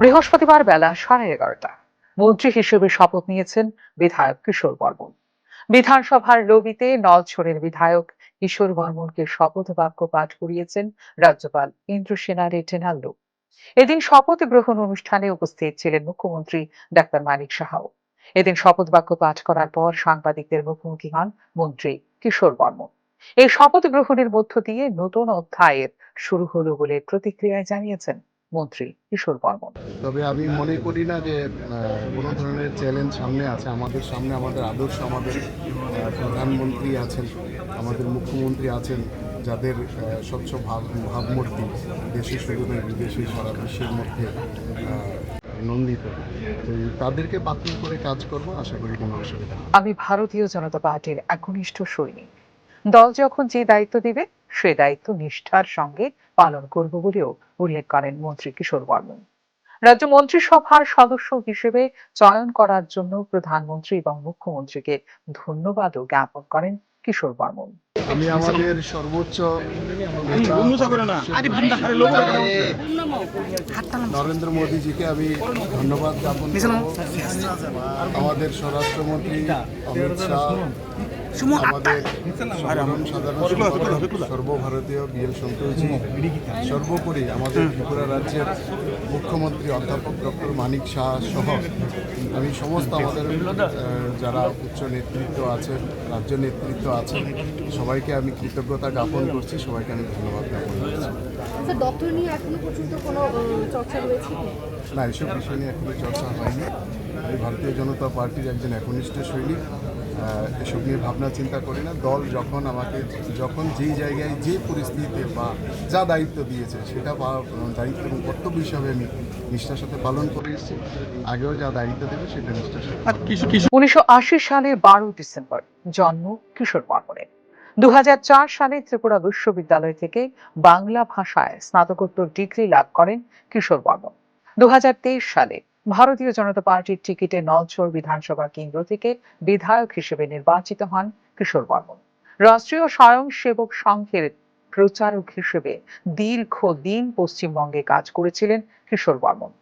বৃহস্পতিবার বেলা সাড়ে এগারোটা। মন্ত্রী হিসেবে শপথ নিয়েছেন বিধায়ক কিশোর বর্মন। বিধানসভার লবিতে নলছড়ের বিধায়ক কিশোর বর্মনকে শপথ বাক্য পাঠ করিয়েছেন রাজ্যপাল ইন্দ্রসেনা রেটেনাল্লু এদিন শপথ গ্রহণ অনুষ্ঠানে উপস্থিত ছিলেন মুখ্যমন্ত্রী ডাক্তার মানিক সাহাও এদিন শপথ বাক্য পাঠ করার পর সাংবাদিকদের মুখোমুখি হন মন্ত্রী কিশোর বর্মন। এই শপথ গ্রহণের মধ্য দিয়ে নতুন অধ্যায়ের শুরু হলো বলে প্রতিক্রিয়ায় জানিয়েছেন মন্ত্রী কিশোর বর্মন তবে আমি মনে করি না যে কোনো ধরনের চ্যালেঞ্জ সামনে আছে। আমাদের সামনে আমাদের আদর্শ আমাদের প্রধানমন্ত্রী আছেন আমাদের মুখ্যমন্ত্রী আছেন যাদের স্বচ্ছ ভাব ভাবমূর্তি দেশে শুধু নয় বিদেশে সারা বিশ্বের মধ্যে নন্দিত। তাদেরকে বাতিল করে কাজ করব আশা করি কোনো অসুবিধা আমি ভারতীয় জনতা পার্টির একনিষ্ঠ সৈনিক। দল যখন যে দায়িত্ব দিবে সে দায়িত্ব নিষ্ঠার সঙ্গে পালন করব বলেও উল্লেখ করেন মন্ত্রী কিশোর বর্মন। রাজ্য মন্ত্রিসভার সদস্য হিসেবে চয়ন করার জন্য প্রধানমন্ত্রী এবং মুখ্যমন্ত্রীকে ধন্যবাদও জ্ঞাপন করেন কিশোর বর্মন। আমি আমাদের সর্বোচ্চ নরেন্দ্র মোদীজিকে আমি ধন্যবাদ জ্ঞাপন আমাদের স্বরাষ্ট্রমন্ত্রী অমিত শাহ আমাদের সর্বভারতীয় বিএল সন্তোষজি সর্বোপরি আমাদের ত্রিপুরা রাজ্যের মুখ্যমন্ত্রী অধ্যাপক ডক্টর মানিক শাহ সহ আমি সমস্ত আমাদের যারা উচ্চ নেতৃত্ব আছেন রাজ্য নেতৃত্ব আছেন সবাইকে আমি কৃতজ্ঞতা জ্ঞাপন করছি সবাইকে আমি ধন্যবাদ জ্ঞাপন করছি। স্যার দপ্তর নিয়ে এখনও পর্যন্ত কোনো চর্চা রয়েছে কি? না এসব বিষয় নিয়ে এখনও চর্চা হয়নি। আমি ভারতীয় জনতা পার্টির একজন একনিষ্ঠ সৈনিক। এসব নিয়ে ভাবনা চিন্তা করি না। দল যখন আমাকে, যখন যেই জায়গায় যে পরিস্থিতিতে বা যা দায়িত্ব দিয়েছে সেটা দায়িত্ব এবং কর্তব্য হিসাবে আমি নিষ্ঠার সাথে পালন করে এসেছি। আগেও যা দায়িত্ব দেবে সেটা নিষ্ঠার সাথে। উনিশশো সালের বারো ডিসেম্বর, জন্ম কিশোর বর্মনের দু হাজার চার সালে ত্রিপুরা বিশ্ববিদ্যালয় থেকে বাংলা ভাষায় স্নাতকোত্তর ডিগ্রি লাভ করেন কিশোর বর্মন দু হাজার তেইশ সালে ভারতীয় জনতা পার্টির টিকিটে নলছড় বিধানসভা কেন্দ্র থেকে বিধায়ক হিসেবে নির্বাচিত হন কিশোর বর্মন। রাষ্ট্রীয় স্বয়ংসেবক সংঘের প্রচারক হিসেবে দীর্ঘ দিন পশ্চিমবঙ্গে কাজ করেছিলেন কিশোর বর্মন।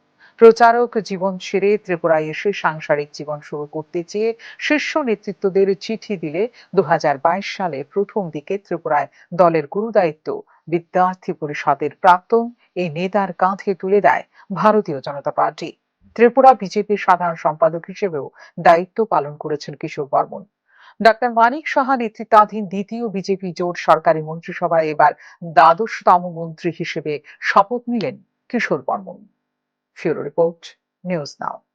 প্রচারক জীবন ছেড়ে ত্রিপুরায় এসে সাংসারিক জীবন শুরু করতে চেয়ে শীর্ষ নেতৃত্বদের চিঠি দিলে দু হাজার বাইশ সালে প্রথম দিকে ত্রিপুরায় দলের গুরুদায়িত্ব, বিদ্যার্থী পরিষদের প্রাক্তন এই নেতার কাঁধে তুলে দেয় ভারতীয় জনতা পার্টি। ত্রিপুরা বিজেপির সাধারণ সম্পাদক হিসেবেও দায়িত্ব পালন করেছেন কিশোর বর্মন। ডাক্তার মানিক সাহা নেতৃত্বাধীন দ্বিতীয় বিজেপি জোট সরকারি মন্ত্রিসভায় এবার দ্বাদশতম মন্ত্রী হিসেবে শপথ নিলেন Kishore Barman. Bureau report, news now.